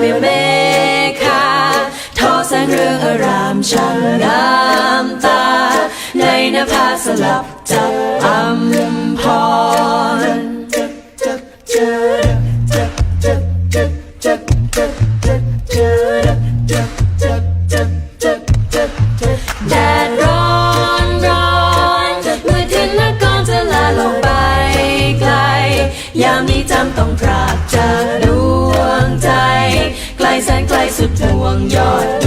รจะหลับไม่เมฆาทอแสงเรืองอารามช่างงามตา ในนภาสลับจับอัมพรแดดร้อนร้อนเมื่อทินนกรจะลาลงไปไกล ยามนี้จำต้องพรากจากดวงใจ ไกลแสนไกลสุดห่วงยอด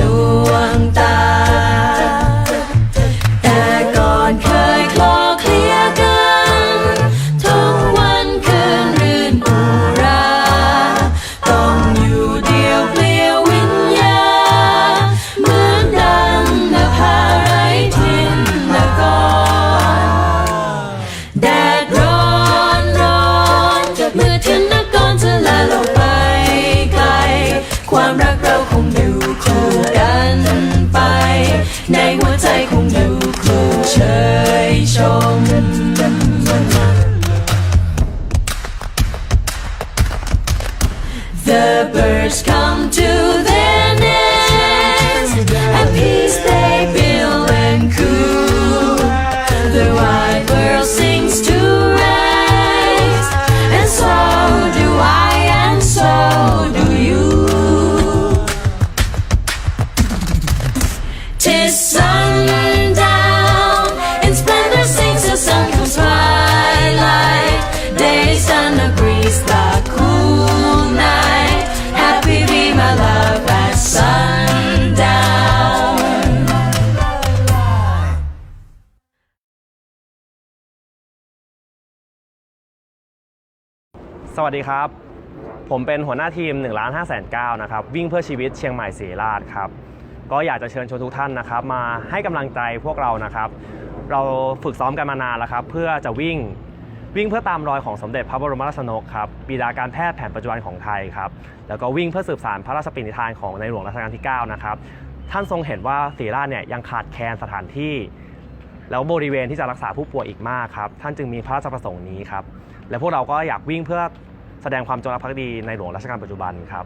The birds come to their nest and peace they build and cool. The wide world sings to rest, and so do I, and so do you. Tis sundown, สวัสดีครับ ผมเป็นหัวหน้าทีม1ล้าน5แสน9นะครับวิ่งเพื่อชีวิตเชียงใหม่ศรีราชครับก็อยากจะเชิญชวนทุกท่านนะครับมาให้กำลังใจพวกเรานะครับ เราฝึกซ้อมกันมานานแล้วครับ เพื่อจะวิ่งวิ่งเพื่อตามรอยของสมเด็จพระบรมราชชนกครับบิดาการแพทย์แผนปัจจุบันของไทยครับแล้วก็วิ่งเพื่อสืบสานพระราชปณิธานของในหลวงรัชกาลที่ 9 นะครับท่านทรงเห็นว่าศรีราชเนี่ยยังขาดแคลนสถานที่ แล้วบริเวณที่จะรักษาผู้ป่วยอีกมากครับ ท่านจึงมีพระราชประสงค์นี้ครับ และพวกเราก็อยากวิ่งเพื่อแสดงความจงรักภักดีในหลวงรัชกาลปัจจุบันครับ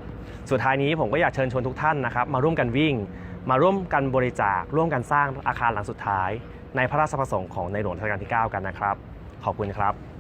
สุดท้ายนี้ผมก็อยากเชิญชวนทุกท่านนะครับ มาร่วมกันวิ่ง มาร่วมกันบริจาค ร่วมกันสร้างอาคารหลังสุดท้าย ในพระราชประสงค์ของในหลวงรัชกาลที่ 9 กันนะครับ ขอบคุณครับ